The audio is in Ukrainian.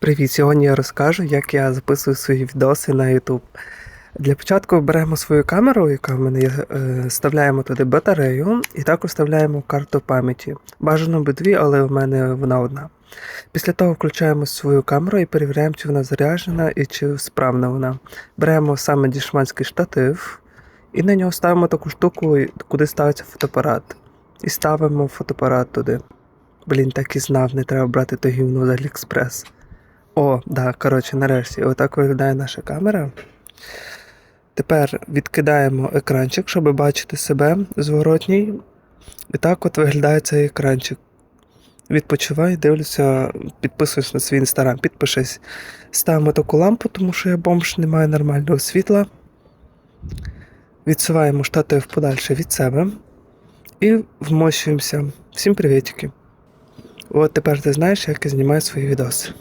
Привіт! Сьогодні я розкажу, як я записую свої відоси на YouTube. Для початку беремо свою камеру, яка в мене є, е, вставляємо туди батарею і також вставляємо карту пам'яті. Бажано би дві, але в мене вона одна. Після того включаємо свою камеру і перевіряємо, чи вона заряджена і чи справна вона. Беремо саме дішманський штатив і на нього ставимо таку штуку, куди ставиться фотоапарат. І ставимо фотоапарат туди. Блін, так і знав, не треба брати то гівно з Аліекспрес. О, да, коротше, нарешті, отак виглядає наша камера. Тепер відкидаємо екранчик, щоб бачити себе зворотній. І так от виглядає цей екранчик. Відпочивай, дивлюся, підписуюсь на свій інстаграм, підпишись. Ставимо таку лампу, тому що я бомж, не маю нормального світла. Відсуваємо штатив подальше від себе і вмощуємося. Всім привітики. От тепер ти знаєш, як я знімаю свої відоси.